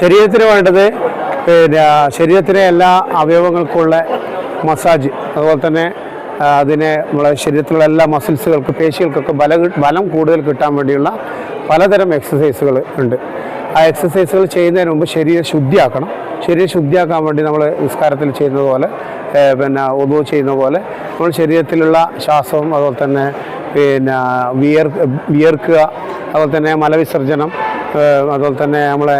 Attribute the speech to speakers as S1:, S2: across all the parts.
S1: ശരീരത്തിന് വേണ്ടത് പിന്നെ ശരീരത്തിലെ എല്ലാ അവയവങ്ങൾക്കുള്ള മസാജ് അതുപോലെ തന്നെ അതിനെ നമ്മളെ ശരീരത്തിലുള്ള എല്ലാ മസിൽസുകൾക്ക് പേശികൾക്കൊക്കെ ബല ബലം കൂടുതൽ കിട്ടാൻ വേണ്ടിയുള്ള പലതരം എക്സസൈസുകൾ ഉണ്ട്. ആ എക്സസൈസുകൾ ചെയ്യുന്നതിന് മുമ്പ് ശരീരം ശുദ്ധിയാക്കണം. ശരീരം ശുദ്ധിയാക്കാൻ വേണ്ടി നമ്മൾ നിസ്കാരത്തിൽ ചെയ്യുന്നത് പോലെ പിന്നെ ഒതു ചെയ്യുന്ന പോലെ നമ്മൾ ശരീരത്തിലുള്ള ശ്വാസവും അതുപോലെ തന്നെ പിന്നെ വിയർ വിയർക്കുക അതുപോലെ തന്നെ മലവിസർജനം അതുപോലെ തന്നെ നമ്മളെ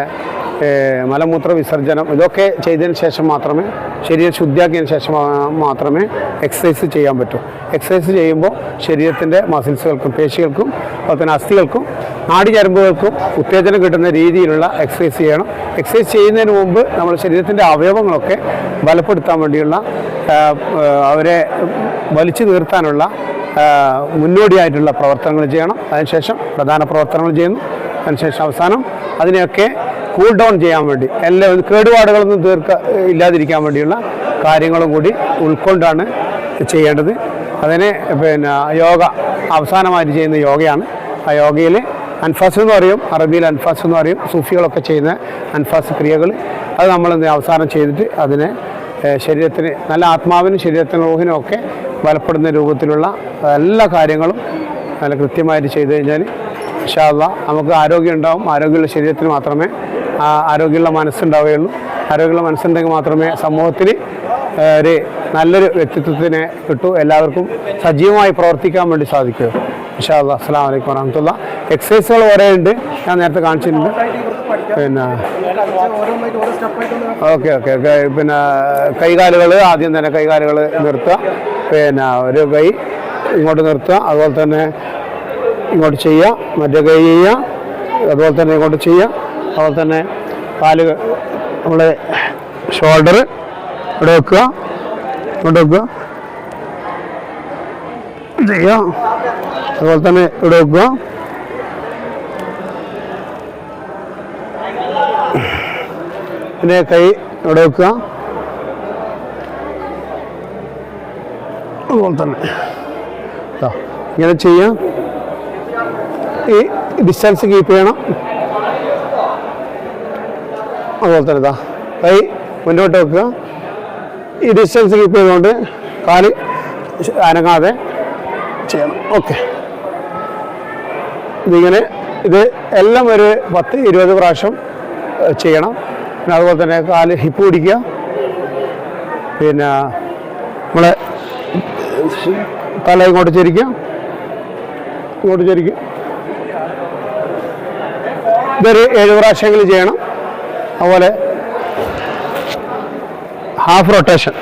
S1: മലമൂത്ര വിസർജനം ഇതൊക്കെ ചെയ്തതിന് ശേഷം മാത്രമേ ശരീരം ശുദ്ധിയാക്കിയതിന് ശേഷം മാത്രമേ എക്സസൈസ് ചെയ്യാൻ പറ്റൂ. എക്സസൈസ് ചെയ്യുമ്പോൾ ശരീരത്തിന്റെ മസിൽസുകൾക്കും പേശികൾക്കും അതുപോലെ തന്നെ അസ്ഥികൾക്കും നാടിചരമ്പുകൾക്കും ഉത്തേജനം കിട്ടുന്ന രീതിയിലുള്ള എക്സസൈസ് ചെയ്യണം. എക്സസൈസ് ചെയ്യുന്നതിന് മുമ്പ് നമ്മൾ ശരീരത്തിന്റെ അവയവങ്ങളൊക്കെ ബലപ്പെടുത്താൻ വേണ്ടിയുള്ള അവരെ വലിച്ചു നിർത്താനുള്ള ആ, മുന്നോടിയായിട്ടുള്ള പ്രവർത്തനങ്ങൾ ചെയ്യണം. അതിനുശേഷം പ്രധാന പ്രവർത്തനങ്ങൾ ചെയ്യുന്നു. അതിനുശേഷം അവസാനം അതിനെയൊക്കെ കൂൾ ഡൗൺ ചെയ്യാൻ വേണ്ടി എല്ലാ കേടുപാടുകളൊന്നും തീർക്ക ഇല്ലാതിരിക്കാൻ വേണ്ടിയുള്ള കാര്യങ്ങളും കൂടി ഉൾക്കൊണ്ടാണ് ചെയ്യേണ്ടത്. അതിനെ പിന്നെ യോഗ അവസാനമായിട്ട് ചെയ്യുന്ന യോഗയാണ്. ആ യോഗയിൽ അൻഫാസ് എന്ന് പറയും അറബിയിൽ അൻഫാസ് എന്ന് പറയും സൂഫികളൊക്കെ ചെയ്യുന്ന അൻഫാസ് ക്രിയകൾ അത് നമ്മൾ അവസാനം ചെയ്തിട്ട് അതിനെ ശരീരത്തിന് നല്ല ആത്മാവിനും ശരീരത്തിനും റൂഹിനും ഒക്കെ ബലപ്പെടുന്ന രൂപത്തിലുള്ള എല്ലാ കാര്യങ്ങളും നല്ല കൃത്യമായിട്ട് ചെയ്തു കഴിഞ്ഞാൽ ഇഷാല്ല നമുക്ക് ആരോഗ്യം ഉണ്ടാവും. ആരോഗ്യമുള്ള ശരീരത്തിന് മാത്രമേ ആരോഗ്യമുള്ള മനസ്സുണ്ടാവുകയുള്ളൂ. ആരോഗ്യമുള്ള മനസ്സുണ്ടെങ്കിൽ മാത്രമേ സമൂഹത്തിൽ ഒരു നല്ലൊരു വ്യക്തിത്വത്തിനെ കിട്ടൂ. എല്ലാവർക്കും സജീവമായി പ്രവർത്തിക്കാൻ വേണ്ടി സാധിക്കൂ. ഇഷാല്ല അസ്സാം വലൈക്കും വറഹമത്തുള്ള. എക്സസൈസുകൾ കുറേ ഉണ്ട്. ഞാൻ നേരത്തെ കാണിച്ചിട്ടുണ്ട്. പിന്നെ ഓക്കെ ഓക്കെ ഓക്കെ. പിന്നെ കൈകാലുകൾ ആദ്യം തന്നെ കൈകാലുകൾ നിർത്തുക. പിന്നെ ഒരു കൈ ഇങ്ങോട്ട് നിർത്തുക അതുപോലെ തന്നെ ഇങ്ങോട്ട് ചെയ്യുക മറ്റേ കൈ ചെയ്യുക അതുപോലെ തന്നെ ഇങ്ങോട്ട് ചെയ്യുക അതുപോലെ തന്നെ കാൽ നമ്മുടെ ഷോൾഡർ ഇവിടെ വെക്കുക ഇങ്ങോട്ട് വെക്കുക. ചെയ്യുക അതുപോലെ തന്നെ ഇവിടെ വെക്കുക. പിന്നെ കൈ ഇവിടെ വെക്കുക. അതുപോലെ തന്നെ. ഇങ്ങനെ ചെയ്യാം. ഈ ഡിസ്റ്റൻസ് കീപ്പ് ചെയ്യണം. അതുപോലെ തന്നെ ഇതാ കൈ മുന്നോട്ട് വെക്കുക. ഈ ഡിസ്റ്റൻസ് കീപ്പ് ചെയ്തുകൊണ്ട് കാൽ അനങ്ങാതെ ചെയ്യണം. ഓക്കെ ഇതിങ്ങനെ ഇത് എല്ലാം ഒരു പത്ത് ഇരുപത് പ്രാവശ്യം ചെയ്യണം. പിന്നെ അതുപോലെ തന്നെ കാൽ ഹിപ്പ് പിടിക്കുക. പിന്നെ നമ്മളെ തല ഇങ്ങോട്ട് ചരിക്കുക ഇങ്ങോട്ട് ചരിക്കുക ഇതൊരു ഏഴ് പ്രാവശ്യമെങ്കിലും ചെയ്യണം. അതുപോലെ ഹാഫ് റൊട്ടേഷൻ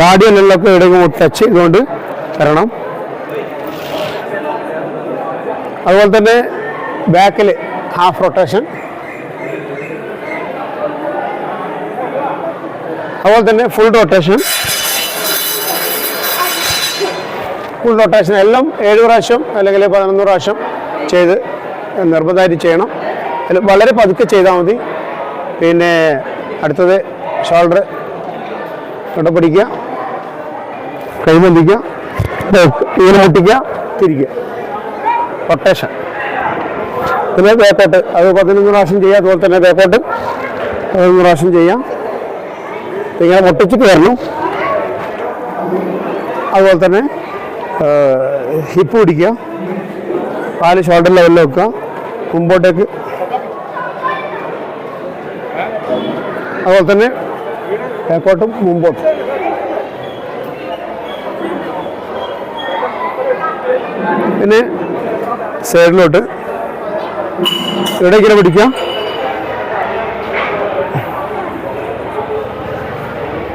S1: താടിയല്ലൊക്കെ ഇടങ്ങോട്ട് ടച്ച് ചെയ്തുകൊണ്ട് വരണം. അതുപോലെ തന്നെ ബാക്കിൽ ഹാഫ് റൊട്ടേഷൻ അതുപോലെ തന്നെ ഫുൾ റൊട്ടേഷൻ ഫുൾ റൊട്ടേഷൻ എല്ലാം ഏഴ് പ്രാവശ്യം അല്ലെങ്കിൽ പതിനൊന്ന് പ്രാവശ്യം ചെയ്ത് നിർബന്ധമായിട്ട് ചെയ്യണം. അതിൽ വളരെ പതുക്കെ ചെയ്താൽ മതി. പിന്നെ അടുത്തത് ഷോൾഡർ തൊട്ട പിടിക്കുക. കൈബന്ധിക്കുക ഇങ്ങനെ മുട്ടിക്കുക. തിരിക്കുക. റൊട്ടേഷൻ പിന്നെ ബേക്കോട്ട് അത് പതിനൊന്ന് പ്രാവശ്യം ചെയ്യുക അതുപോലെ തന്നെ ബേക്കോട്ട് പതിനൊന്ന് പ്രാവശ്യം ചെയ്യാം. ഇങ്ങനെ മുട്ടിച്ചിട്ട് വരണം അതുപോലെ തന്നെ ഹിപ്പ് പിടിക്കുക കാൽ ഷോൾഡർ ലെവലിൽ വെക്കുക മുമ്പോട്ടേക്ക്. അതുപോലെ തന്നെ ബാക്കോട്ടും മുമ്പോട്ടും. പിന്നെ സൈഡിലോട്ട് ഇവിടെ ഇങ്ങനെ പിടിക്കാം.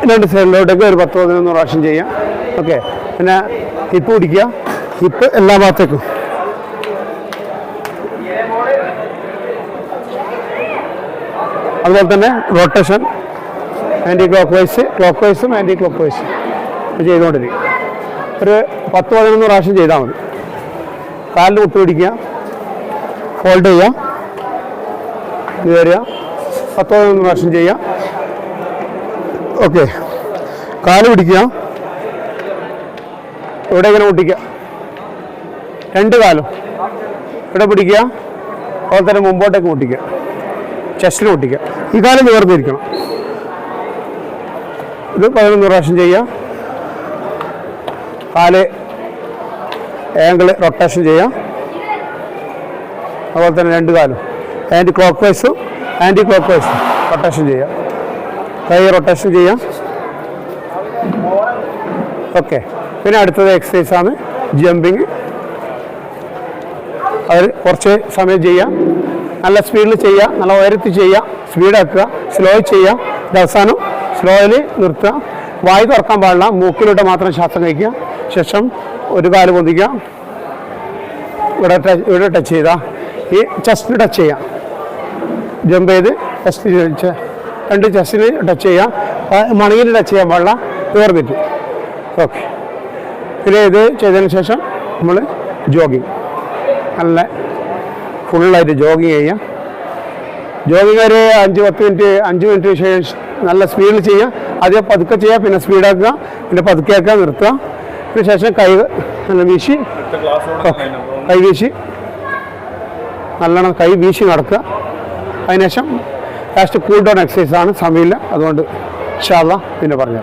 S1: രണ്ട് സൈഡിലോട്ടൊക്കെ ഒരു പത്ത് പതിനൊന്ന് പ്രാവശ്യം ചെയ്യാം. ഓക്കെ. പിന്നെ ഹിപ്പ് പിടിക്കുക. ഹിപ്പ് എല്ലാ ഭാഗത്തേക്കും. അതുപോലെ തന്നെ റൊട്ടേഷൻ ആന്റി ക്ലോക്ക് വൈസ് ക്ലോക്ക് വൈസും ആന്റി ക്ലോക്ക് വൈസും ചെയ്തുകൊണ്ടിരിക്കും ഒരു പത്ത് പതിനൊന്ന് പ്രാവശ്യം ചെയ്താൽ മതി. കാലിൽ മുട്ട് പിടിക്കുക. ഫോൾഡ് ചെയ്യുക. ഇത് വരിക പത്ത് പതിനൊന്ന് പ്രാവശ്യം ചെയ്യുക. ഓക്കെ. കാൽ പിടിക്കുക. ഇവിടെ ഇങ്ങനെ മുട്ടിക്കുക. രണ്ട് കാലും. ഇവിടെ പിടിക്കുക. അതുപോലെ തന്നെ മുമ്പോട്ടേക്ക് പൊട്ടിക്കുക ചെസ്റ്റിന് പൊട്ടിക്കുക ഈ കാലം നിവർന്നിരിക്കണം ഇത് പതിനൊന്ന് പ്രാവശ്യം ചെയ്യാം കാൽ ഏങ്കിൾ റൊട്ടേഷൻ ചെയ്യാം അതുപോലെ തന്നെ രണ്ട് കാലും. ആന്റി ക്ലോക്ക് വൈസും ആന്റി ക്ലോക്ക് വൈസും റൊട്ടേഷൻ ചെയ്യാം കൈ റൊട്ടേഷൻ ചെയ്യാം ഓക്കെ പിന്നെ അടുത്തത് എക്സസൈസ് ആണ്. ജമ്പിങ് അത് കുറച്ച് സമയം ചെയ്യാം. നല്ല സ്പീഡിൽ ചെയ്യുക നല്ല ഉയരത്തിൽ ചെയ്യുക സ്പീഡാക്കുക സ്ലോ ചെയ്യുക അവസാനം സ്ലോയിൽ നിർത്തുക. വായു തുറക്കാൻ പാടില്ല. മൂക്കിലൂടെ മാത്രം ശ്വാസം കഴിക്കുക. ശേഷം ഒരു കാൽ പൊന്തിക്കുക. ഇവിടെ ടച്ച് ഇവിടെ ടച്ച് ചെയ്താൽ ഈ ചെസ്റ്റിന് ടച്ച് ചെയ്യാം. ജമ്പ് ചെയ്ത് ചെസ്റ്റ് രണ്ട് ചെസ്റ്റിന് ടച്ച് ചെയ്യാം. മണിയിൽ ടച്ച് ചെയ്യാൻ പാടില്ല. ഓർബിറ്റ് ഓക്കെ പിന്നെ ഇത് ചെയ്തതിന് ശേഷം നമ്മൾ ജോഗിങ് നല്ല ഫുള്ളായിട്ട് ജോഗിങ് ചെയ്യാം. ജോഗിങ് ഒരു അഞ്ച് പത്ത് മിനിറ്റ് അഞ്ച് മിനിറ്റ് ശേഷം നല്ല സ്പീഡിൽ ചെയ്യുക ആദ്യം പതുക്കെ ചെയ്യുക പിന്നെ സ്പീഡാക്കുക പിന്നെ പതുക്കെ ആക്കുക നിർത്തുക. പിന്നെ ശേഷം കൈ നല്ല വീശി കൈ വീശി നല്ലോണം കൈ വീശി നടക്കുക. അതിനുശേഷം ലാസ്റ്റ് കൂൾ ഡൗൺ എക്സസൈസാണ് സമയമില്ല. അതുകൊണ്ട് ഷാള്ള പിന്നെ പറഞ്ഞു